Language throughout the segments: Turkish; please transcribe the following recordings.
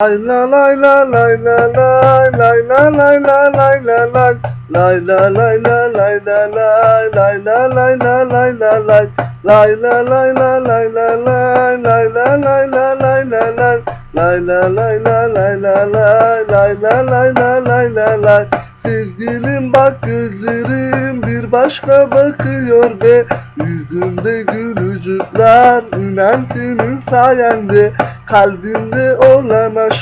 Lay la lay la lay la lay lay la lay la lay la lay lay la lay la lay la lay lay la lay la lay la lay lay la lay la lay la lay lay la lay la lay la lay lay la lay la lay la lay lay la lay la lay la lay Sevgilim bak gözlerim bir başka bakıyor ve Yüzümde gülücükler inan senin sayende Kalbimde olan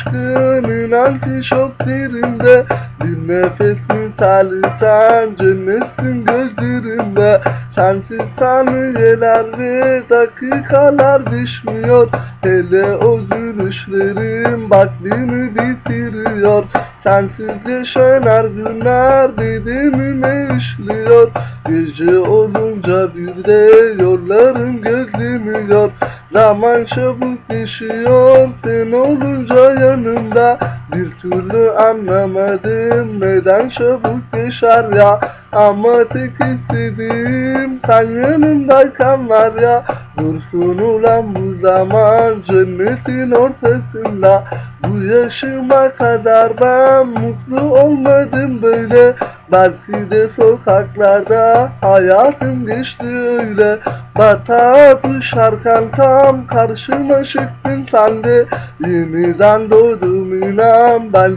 aşkın inan ki çok derinde Bir nefes misali sen cennetsin gözlerimde Sensiz saniyeler ve dakikalar düşmüyor. Hele o gülüşlerim bak beni bitiriyor. Sensiz yaşanan günler bedenime işliyor. Gece olunca bir de yolların gözlemiyor Zaman çabuk geçiyor sen olunca yanımda. Bir türlü anlamadım neden çabuk geçer ya. Ama tek istediğim sen yanımdayken var ya. Dursun ulan bu zaman cennetin ortasında. Bu yaşıma kadar ben mutlu olmadım böyle. Belki de sokaklarda hayatım geçti öyle Batağa düşerken tam karşıma çıktın sen de. Yeniden doğdum inan ben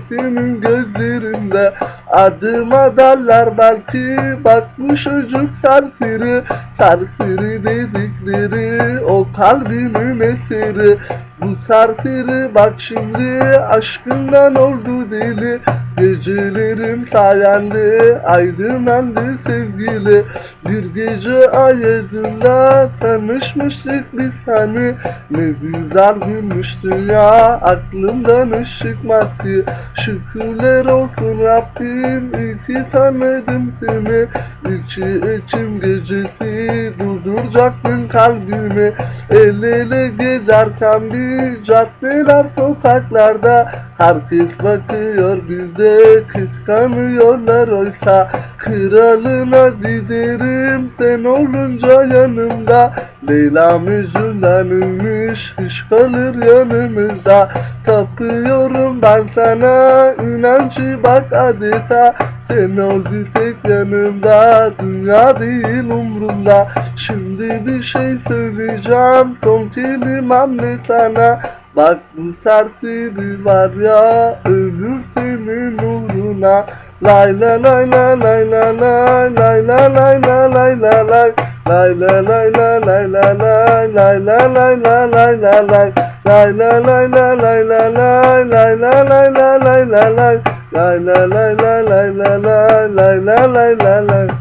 gözlerinde. Adıma derler belki bak bu çocuk serseri. Serseri dedikleri o kalbimin eseri. Bu serseri bak şimdi aşkından oldu deli Gecelerim sayende aydınlandı sevgili. Bir gece ayazında tanışmıştık biz hani. Ne güzel gülmüştü ya aklımdan ışık maske. Şükürler olsun Rabbim iyi ki tanıdım seni. İçi içim gecesi durduracaktın kalbimi. El ele gezerken bir caddeler sokaklarda Herkes bakıyor bize kıskanıyorlar. Oysa Kralına giderim sen olunca yanımda. Leyla Mecnun'danmış hiç kalır yanımızda Tapıyorum ben sana inançı bak adeta. Sen ol bir tek yanımda dünya değil umrumda. Şimdi bir şey söyleyeceğim son kelimem ne sana Bak bu serseri var ya ölür senin uğruna Lay la lay la lay la lay lay la lay la lay la lay Lay la lay la lay la lay lay la lay la lay la lay Lay la lay la lay la lay lay la lay la lay la lay Lay la lay la lay la lay lay la lay la lay